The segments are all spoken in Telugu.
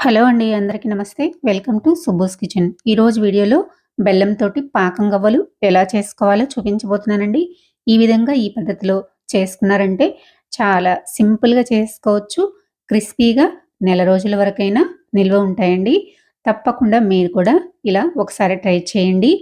హలో అండి అందరికీ నమస్తే. Welcome to Subbo's kitchen. ఈరోజు వీడియోలో బెల్లంతోటి పాకం గవ్వలు ఎలా చేసుకోవాలో చూపించబోతున్నానండి. ఈ విధంగా ఈ పద్ధతిలో చేసుకున్నారంటే చాలా సింపుల్గా చేసుకోవచ్చు. క్రిస్పీగా నెల రోజుల వరకైనా నిల్వ ఉంటాయండి. తప్పకుండా మీరు కూడా ఇలా ఒకసారి ట్రై చేయండి.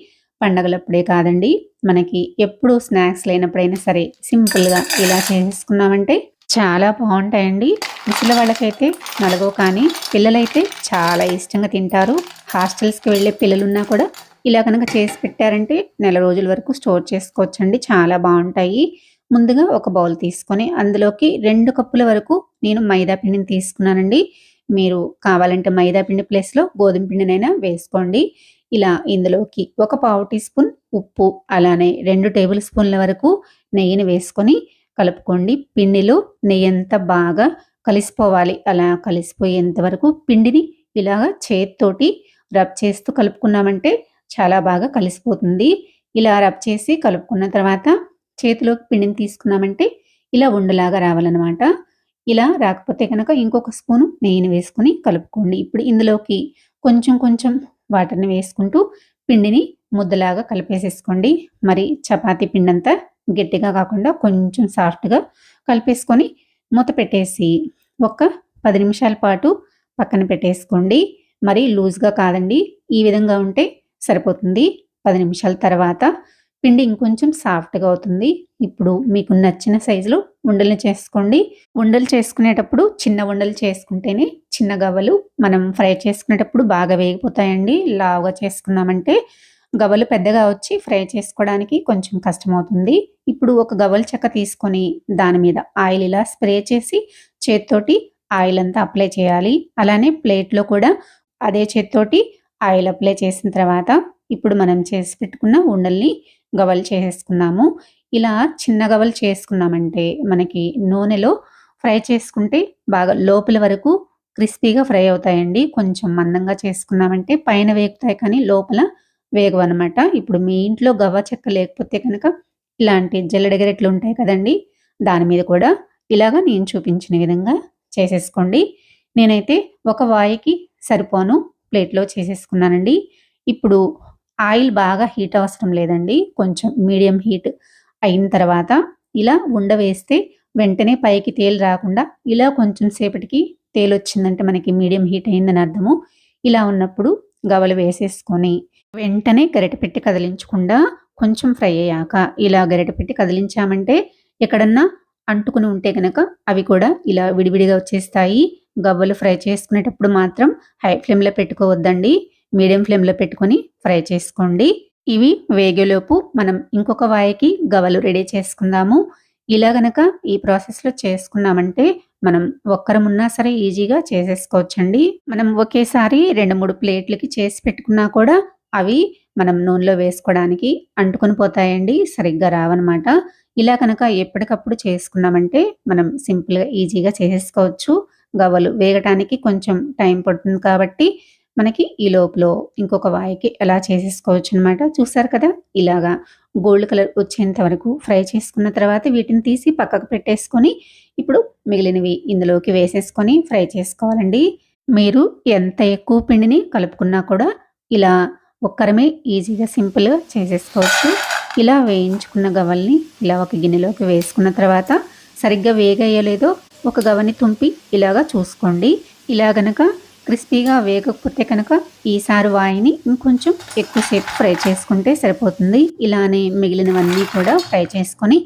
పండగలప్పుడే కాదండి మనకి ఎప్పుడు స్నాక్స్ లేనప్పుడైనా సరే సింపుల్గా ఇలా చేసుకున్నామంటే చాలా బాగుంటాయండి. ముసలి వాళ్ళకైతే నలగో కానీ పిల్లలైతే చాలా ఇష్టంగా తింటారు. హాస్టల్స్కి వెళ్ళే పిల్లలున్నా కూడా ఇలా కనుక చేసి పెట్టారంటే నెల రోజుల వరకు స్టోర్ చేసుకోవచ్చండి. చాలా బాగుంటాయి. ముందుగా ఒక బౌల్ తీసుకొని అందులోకి రెండు కప్పుల వరకు నేను మైదా పిండిని తీసుకున్నానండి. మీరు కావాలంటే మైదా పిండి ప్లేస్లో గోధుమ పిండినైనా వేసుకోండి. ఇలా ఇందులోకి ఒక పావు టీ స్పూన్ ఉప్పు అలానే రెండు టేబుల్ స్పూన్ల వరకు నెయ్యిని వేసుకొని కలుపుకోండి. పిండిలో నెయ్యి అంతా బాగా కలిసిపోవాలి అలా కలిసిపోయేంత వరకు పిండిని ఇలాగ చేతితోటి రబ్ చేస్తూ కలుపుకున్నామంటే చాలా బాగా కలిసిపోతుంది. ఇలా రబ్ చేసి కలుపుకున్న తర్వాత చేతిలోకి పిండిని తీసుకున్నామంటే ఇలా ఉండలాగా రావాలన్నమాట. ఇలా రాకపోతే కనుక ఇంకొక స్పూను నెయ్యిని వేసుకుని కలుపుకోండి. ఇప్పుడు ఇందులోకి కొంచెం కొంచెం వాటర్ని వేసుకుంటూ పిండిని ముద్దలాగా కలిపేసేసుకోండి. మరి చపాతీ పిండి అంతా గట్టిగా కాకుండా కొంచెం సాఫ్ట్గా కలిపేసుకొని మూత పెట్టేసి ఒక పది నిమిషాల పాటు పక్కన పెట్టేసుకోండి. మరి లూజ్గా కాదండి. ఈ విధంగా ఉంటే సరిపోతుంది. పది నిమిషాల తర్వాత పిండి ఇంకొంచెం సాఫ్ట్గా అవుతుంది. ఇప్పుడు మీకు నచ్చిన సైజులో ఉండలు చేసుకోండి. ఉండలు చేసుకునేటప్పుడు చిన్న ఉండలు చేసుకుంటేనే చిన్న గవ్వలు మనం ఫ్రై చేసుకునేటప్పుడు బాగా వేగిపోతాయండి. లావుగా చేసుకున్నామంటే గవ్వలు పెద్దగా వచ్చి ఫ్రై చేసుకోవడానికి కొంచెం కష్టమవుతుంది. ఇప్పుడు ఒక గవ్వల చెక్క తీసుకొని దాని మీద ఆయిల్ ఇలా స్ప్రే చేసి చేత్తోటి ఆయిల్ అంతా అప్లై చేయాలి. అలానే ప్లేట్లో కూడా అదే చేత్తోటి ఆయిల్ అప్లై చేసిన తర్వాత ఇప్పుడు మనం చేసి పెట్టుకున్న ఉండల్ని గవలు చేసేసుకున్నాము ఇలా చిన్న గవలు చేసుకున్నామంటే మనకి నూనెలో ఫ్రై చేసుకుంటే బాగా లోపల వరకు క్రిస్పీగా ఫ్రై అవుతాయండి. కొంచెం మందంగా చేసుకున్నామంటే పైన వేగుతాయి కానీ లోపల వేగం అనమాట ఇప్పుడు మీ ఇంట్లో గవ్వ చెక్క లేకపోతే కనుక ఇలాంటి జల్లెడగరెట్లు ఉంటాయి కదండి దాని మీద కూడా ఇలాగా నేను చూపించిన విధంగా చేసేసుకోండి. నేనైతే ఒక వాయికి సరిపోను ప్లేట్లో చేసేసుకున్నానండి. ఇప్పుడు ఆయిల్ బాగా హీట్ అవసరం లేదండి కొంచెం మీడియం హీట్ అయిన తర్వాత ఇలా ఉండవేస్తే వెంటనే పైకి తేలు రాకుండా ఇలా కొంచెం సేపటికి తేలు వచ్చిందంటే మనకి మీడియం హీట్ అయిందని అర్థము. ఇలా ఉన్నప్పుడు గవలు వేసేసుకొని వెంటనే గరిట పెట్టి కదిలించకుండా కొంచెం ఫ్రై అయ్యాక ఇలా గరిట పెట్టి కదిలించామంటే ఎక్కడన్నా అంటుకుని ఉంటే కనుక అవి కూడా ఇలా విడివిడిగా వచ్చేస్తాయి. గవ్వలు ఫ్రై చేసుకునేటప్పుడు మాత్రం హై ఫ్లేమ్లో పెట్టుకోవద్దండి. మీడియం ఫ్లేమ్లో పెట్టుకొని ఫ్రై చేసుకోండి. ఇవి వేగేలోపు మనం ఇంకొక వాయికి గవ్వలు రెడీ చేసుకుందాము. ఇలా గనక ఈ ప్రాసెస్లో చేసుకున్నామంటే మనం ఒక్కరం ఉన్నా సరే ఈజీగా చేసేసుకోవచ్చండి. మనం ఒకేసారి రెండు మూడు ప్లేట్లకి చేసి పెట్టుకున్నా కూడా అవి మనం నూనెలో వేసుకోవడానికి అంటుకొని పోతాయండి సరిగ్గా రావన్నమాట. ఇలా కనుక ఎప్పటికప్పుడు చేసుకున్నామంటే మనం సింపుల్గా ఈజీగా చేసేసుకోవచ్చు. గవ్వలు వేగటానికి కొంచెం టైం పడుతుంది కాబట్టి మనకి ఈ లోపల ఇంకొక వాయికి ఎలా చేసేసుకోవచ్చు అనమాట చూసారు కదా ఇలాగా గోల్డ్ కలర్ వచ్చేంత వరకు ఫ్రై చేసుకున్న తర్వాత వీటిని తీసి పక్కకు పెట్టేసుకొని ఇప్పుడు మిగిలినవి ఇందులోకి వేసేసుకొని ఫ్రై చేసుకోవాలండి. మీరు ఎంత ఎక్కువ పిండిని కలుపుకున్నా కూడా ఇలా ఒక్కరమే ఈజీగా సింపుల్గా చేసేసుకోవచ్చు. ఇలా వేయించుకున్న గవల్ని ఇలా ఒక గిన్నెలోకి వేసుకున్న తర్వాత సరిగ్గా వేగయ్యలేదో ఒక గవని తుంపి ఇలాగా చూసుకోండి. ఇలా గనక క్రిస్పీగా వేగకపోతే కనుక ఈసారి వాయిని ఇంకొంచెం ఎక్కువసేపు ఫ్రై చేసుకుంటే సరిపోతుంది. ఇలానే మిగిలినవన్నీ కూడా ఫ్రై చేసుకొని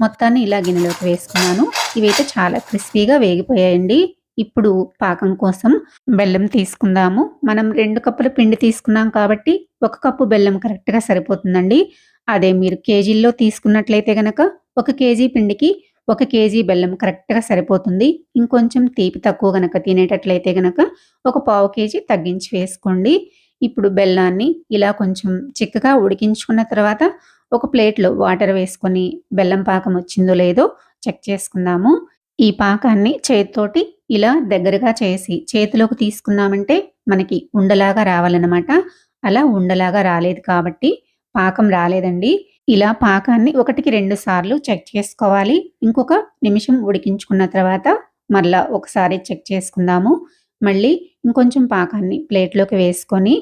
మొత్తాన్ని ఇలా గిన్నెలోకి వేసుకున్నాను. ఇవైతే చాలా క్రిస్పీగా వేగిపోయాయండి. ఇప్పుడు పాకం కోసం బెల్లం తీసుకుందాము. మనం రెండు కప్పుల పిండి తీసుకున్నాం కాబట్టి ఒక కప్పు బెల్లం కరెక్ట్గా సరిపోతుందండి. అదే మీరు కేజీల్లో తీసుకున్నట్లయితే గనక ఒక కేజీ పిండికి ఒక కేజీ బెల్లం కరెక్ట్గా సరిపోతుంది. ఇంకొంచెం తీపి తక్కువ గనక తినేటట్లయితే గనక ఒక పావు కేజీ తగ్గించి వేసుకోండి. ఇప్పుడు బెల్లాన్ని ఇలా కొంచెం చిక్కగా ఉడికించుకున్న తర్వాత ఒక ప్లేట్లో వాటర్ వేసుకొని బెల్లం పాకం వచ్చిందో లేదో చెక్ చేసుకుందాము. ఈ పాకాన్ని చేతితోటి ఇలా దగ్గరగా చేసి చేతిలోకి తీసుకున్నామంటే మనకి ఉండలాగా రావాలన్నమాట. అలా ఉండలాగా రాలేదు కాబట్టి పాకం రాలేదండి. ఇలా పాకాన్ని ఒకటికి రెండు సార్లు చెక్ చేసుకోవాలి. ఇంకొక నిమిషం ఉడికించుకున్న తర్వాత మరలా ఒకసారి చెక్ చేసుకుందాము. మళ్ళీ ఇంకొంచెం పాకాన్ని ప్లేట్లోకి వేసుకొని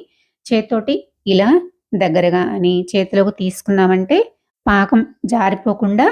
చేత్తోటి ఇలా దగ్గరగా అని చేతిలోకి తీసుకున్నామంటే పాకం జారిపోకుండా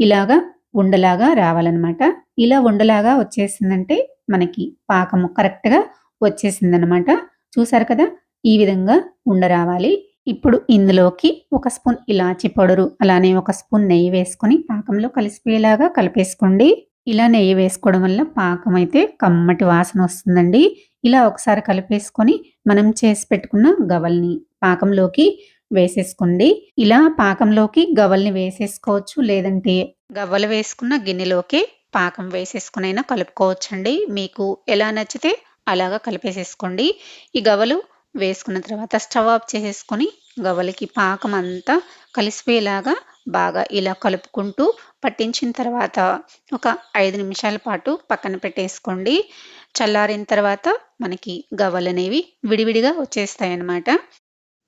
ఇలాగా ఉండలాగా రావాలన్నమాట. ఇలా ఉండలాగా వచ్చేసిందంటే మనకి పాకము కరెక్ట్గా వచ్చేసిందనమాట చూసారు కదా? ఈ విధంగా ఉండ రావాలి. ఇప్పుడు ఇందులోకి ఒక స్పూన్ ఇలాచి పౌడరు అలానే ఒక స్పూన్ నెయ్యి వేసుకొని పాకంలో కలిసిపోయేలాగా కలిపేసుకోండి. ఇలా నెయ్యి వేసుకోవడం వల్ల పాకం అయితే కమ్మటి వాసన వస్తుందండి. ఇలా ఒకసారి కలిపేసుకొని మనం చేసి పెట్టుకున్న గవల్ని పాకంలోకి వేసేసుకోండి. ఇలా పాకంలోకి గవల్ని వేసేసుకోవచ్చు లేదంటే గవ్వలు వేసుకున్న గిన్నెలోకి పాకం వేసేసుకునైనా కలుపుకోవచ్చండి. మీకు ఎలా నచ్చితే అలాగా కలిపేసేసుకోండి. ఈ గవలు వేసుకున్న తర్వాత స్టవ్ ఆఫ్ చేసేసుకొని గవలకి పాకం అంతా కలిసిపోయేలాగా బాగా ఇలా కలుపుకుంటూ పట్టించిన తర్వాత ఒక ఐదు నిమిషాల పాటు పక్కన పెట్టేసుకోండి. చల్లారిన తర్వాత మనకి గవ్వలు అనేవి విడివిడిగా వచ్చేస్తాయి అన్నమాట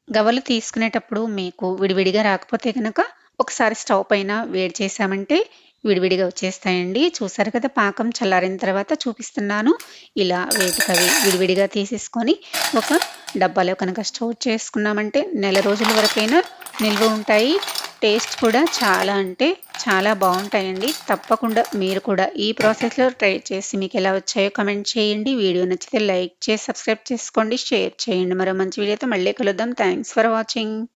గవ్వలు తీసుకునేటప్పుడు మీకు విడివిడిగా రాకపోతే కనుక ఒకసారి స్టవ్ పైన వేడి చేసామంటే విడివిడిగా వచ్చేస్తాయండి. చూసారు కదా పాకం చల్లారిన తర్వాత చూపిస్తున్నాను. ఇలా వేటికవి విడివిడిగా తీసేసుకొని ఒక డబ్బాలో కనుక స్టోర్ చేసుకున్నామంటే నెల రోజుల వరకైనా నిల్వ ఉంటాయి. టేస్ట్ కూడా చాలా అంటే చాలా బాగుంటాయండి. తప్పకుండా మీరు కూడా ఈ ప్రాసెస్లో ట్రై చేసి మీకు ఎలా వచ్చాయో కమెంట్ చేయండి. వీడియో నచ్చితే లైక్ చేసి సబ్స్క్రైబ్ చేసుకోండి. షేర్ చేయండి. మరో మంచి వీడియోతో మళ్ళీ కలుద్దాం. Thanks for watching.